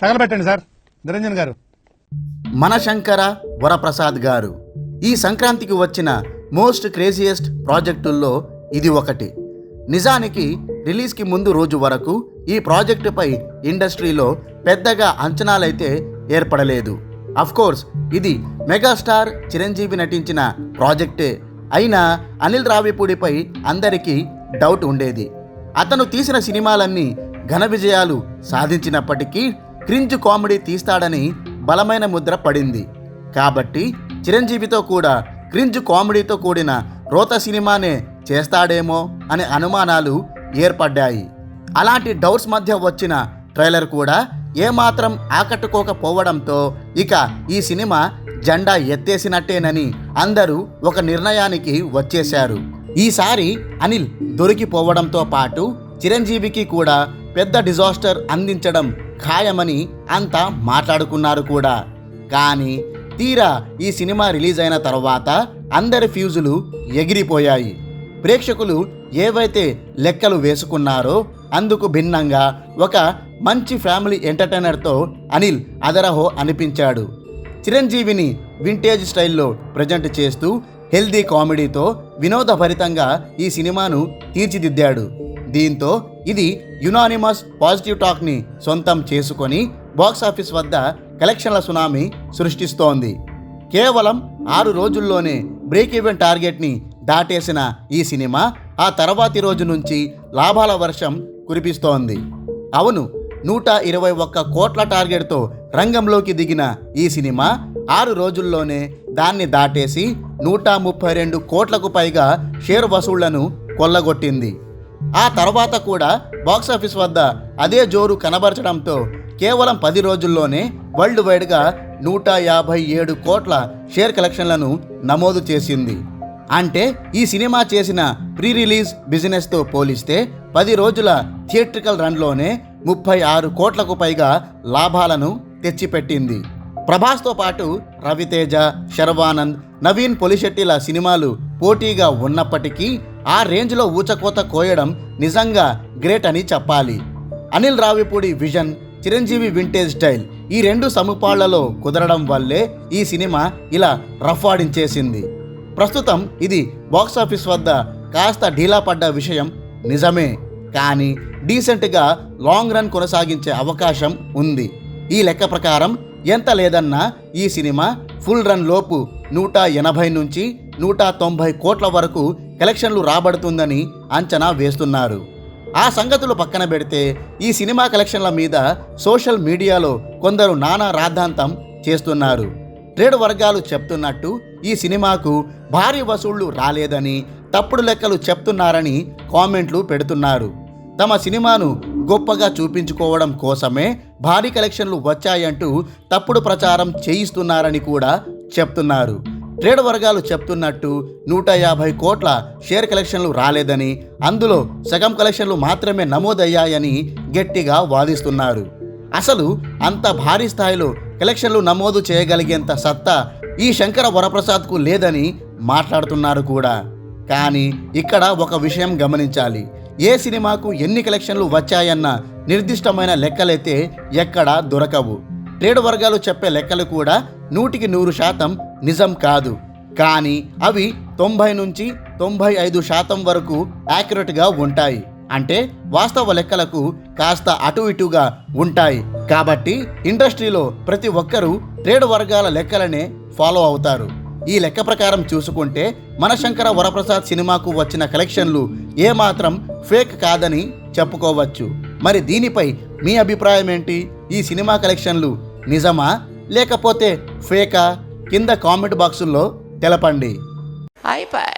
తగలబెట్టండి sir. Niranjan గారు. మనశంకర వరప్రసాద్ గారు ఈ సంక్రాంతికి వచ్చిన మోస్ట్ క్రేజియస్ట్ ప్రాజెక్టుల్లో ఇది ఒకటి. నిజానికి రిలీజ్కి ముందు రోజు వరకు ఈ ప్రాజెక్టుపై ఇండస్ట్రీలో పెద్దగా అంచనాలైతే ఏర్పడలేదు. కోర్స్ ఇది మెగాస్టార్ చిరంజీవి నటించిన ప్రాజెక్టే. అయినా అనిల్ రావిపూడిపై అందరికీ డౌట్ ఉండేది. అతను తీసిన సినిమాలన్నీ ఘన విజయాలు సాధించినప్పటికీ క్రింజ్ కామెడీ తీస్తాడని బలమైన ముద్ర పడింది. కాబట్టి చిరంజీవితో కూడా క్రింజ్ కామెడీతో కూడిన రోత సినిమానే చేస్తాడేమో అనే అనుమానాలు ఏర్పడ్డాయి. అలాంటి డౌట్స్ మధ్య వచ్చిన ట్రైలర్ కూడా ఏమాత్రం ఆకట్టుకోకపోవడంతో ఇక ఈ సినిమా జెండా ఎత్తేసినట్టేనని అందరూ ఒక నిర్ణయానికి వచ్చేశారు. ఈసారి అనిల్ దొరికిపోవడంతో పాటు చిరంజీవికి కూడా పెద్ద డిజాస్టర్ అందించడం ఖాయమని అంతా మాట్లాడుకున్నారు కూడా. కానీ తీరా ఈ సినిమా రిలీజ్ అయిన తర్వాత అందరి ఫ్యూజులు ఎగిరిపోయాయి. ప్రేక్షకులు ఏవైతే లెక్కలు వేసుకున్నారో అందుకు భిన్నంగా ఒక మంచి ఫ్యామిలీ ఎంటర్టైనర్తో అనిల్ అదరహో అనిపించాడు. చిరంజీవిని వింటేజ్ స్టైల్లో ప్రజెంట్ చేస్తూ హెల్దీ కామెడీతో వినోదభరితంగా ఈ సినిమాను తీర్చిదిద్దాడు. దీంతో ఇది యునానిమస్ పాజిటివ్ టాక్ని సొంతం చేసుకొని బాక్సాఫీస్ వద్ద కలెక్షన్ల సునామీ సృష్టిస్తోంది. కేవలం ఆరు రోజుల్లోనే బ్రేక్ ఈవెన్ టార్గెట్ని దాటేసిన ఈ సినిమా ఆ తర్వాతి రోజు నుంచి లాభాల వర్షం కురిపిస్తోంది. అవును నూట ఇరవై ఒక్క కోట్ల టార్గెట్తో రంగంలోకి దిగిన ఈ సినిమా ఆరు రోజుల్లోనే దాన్ని దాటేసి నూట ముప్పై రెండు కోట్లకు పైగా షేర్ వసూళ్ళను కొల్లగొట్టింది. ఆ తర్వాత కూడా బాక్సాఫీస్ వద్ద అదే జోరు కనబరచడంతో కేవలం పది రోజుల్లోనే వరల్డ్ వైడ్గా నూట యాభై ఏడు కోట్ల షేర్ కలెక్షన్లను నమోదు చేసింది. అంటే ఈ సినిమా చేసిన ప్రీ రిలీజ్ బిజినెస్తో పోలిస్తే పది రోజుల థియేట్రికల్ రన్లోనే ముప్పై ఆరు కోట్లకు పైగా లాభాలను తెచ్చిపెట్టింది. ప్రభాస్తో పాటు రవితేజ శర్వానంద్ నవీన్ పొలిశెట్టిల సినిమాలు పోటీగా ఉన్నప్పటికీ ఆ రేంజ్లో ఊచకోత కోయడం నిజంగా గ్రేట్ అని చెప్పాలి. Anil Ravipudi vision Chiranjeevi vintage style ఈ రెండు సముపాళ్ళలో కుదరడం వల్లే ఈ సినిమా ఇలా రఫ్ ఆడించేసింది. ప్రస్తుతం ఇది బాక్సాఫీస్ వద్ద కాస్త ఢీలా పడ్డ విషయం నిజమే. కానీ డీసెంట్గా లాంగ్ రన్ కొనసాగించే అవకాశం ఉంది. ఈ లెక్క ప్రకారం ఎంత లేదన్నా ఈ సినిమా ఫుల్ రన్ లోపు నూట ఎనభై నుంచి నూట తొంభై కోట్ల వరకు కలెక్షన్లు రాబడుతుందని అంచనా వేస్తున్నారు. ఆ సంగతులు పక్కన పెడితే ఈ సినిమా కలెక్షన్ల మీద సోషల్ మీడియాలో కొందరు నానా రాద్ధాంతం చేస్తున్నారు. ట్రేడ్ వర్గాలు చెప్తున్నట్టు ఈ సినిమాకు భారీ వసూళ్ళు రాలేదని తప్పుడు లెక్కలు చెప్తున్నారని కామెంట్లు పెడుతున్నారు. తమ సినిమాను గొప్పగా చూపించుకోవడం కోసమే భారీ కలెక్షన్లు వచ్చాయంటూ తప్పుడు ప్రచారం చేయిస్తున్నారని కూడా చెప్తున్నారు. ట్రేడ్ వర్గాలు చెప్తున్నట్టు నూట యాభై కోట్ల షేర్ కలెక్షన్లు రాలేదని అందులో సగం కలెక్షన్లు మాత్రమే నమోదయ్యాయని గట్టిగా వాదిస్తున్నారు. అసలు అంత భారీ స్థాయిలో కలెక్షన్లు నమోదు చేయగలిగేంత సత్తా ఈ శంకర వరప్రసాద్కు లేదని మాట్లాడుతున్నారు కూడా. కానీ ఇక్కడ ఒక విషయం గమనించాలి. ఏ సినిమాకు ఎన్ని కలెక్షన్లు వచ్చాయన్న నిర్దిష్టమైన లెక్కలైతే ఎక్కడా దొరకవు. ట్రేడ్ వర్గాలు చెప్పే లెక్కలు కూడా నూటికి నూరు శాతం నిజం కాదు. కానీ అవి తొంభై నుంచి తొంభై ఐదు శాతం వరకు యాక్యురేట్గా ఉంటాయి. అంటే వాస్తవ లెక్కలకు కాస్త అటు ఇటుగా ఉంటాయి. కాబట్టి ఇండస్ట్రీలో ప్రతి ఒక్కరూ ట్రేడ్ వర్గాల లెక్కలనే ఫాలో అవుతారు. ఈ లెక్క ప్రకారం చూసుకుంటే మనశంకర వరప్రసాద్ సినిమాకు వచ్చిన కలెక్షన్లు ఏమాత్రం ఫేక్ కాదని చెప్పుకోవచ్చు. మరి దీనిపై మీ అభిప్రాయం ఏంటి ఈ సినిమా కలెక్షన్లు నిజమా? లేకపోతే ఫేకా? కింద కామెంట్ బాక్సుల్లో తెలపండి. అయిపోయి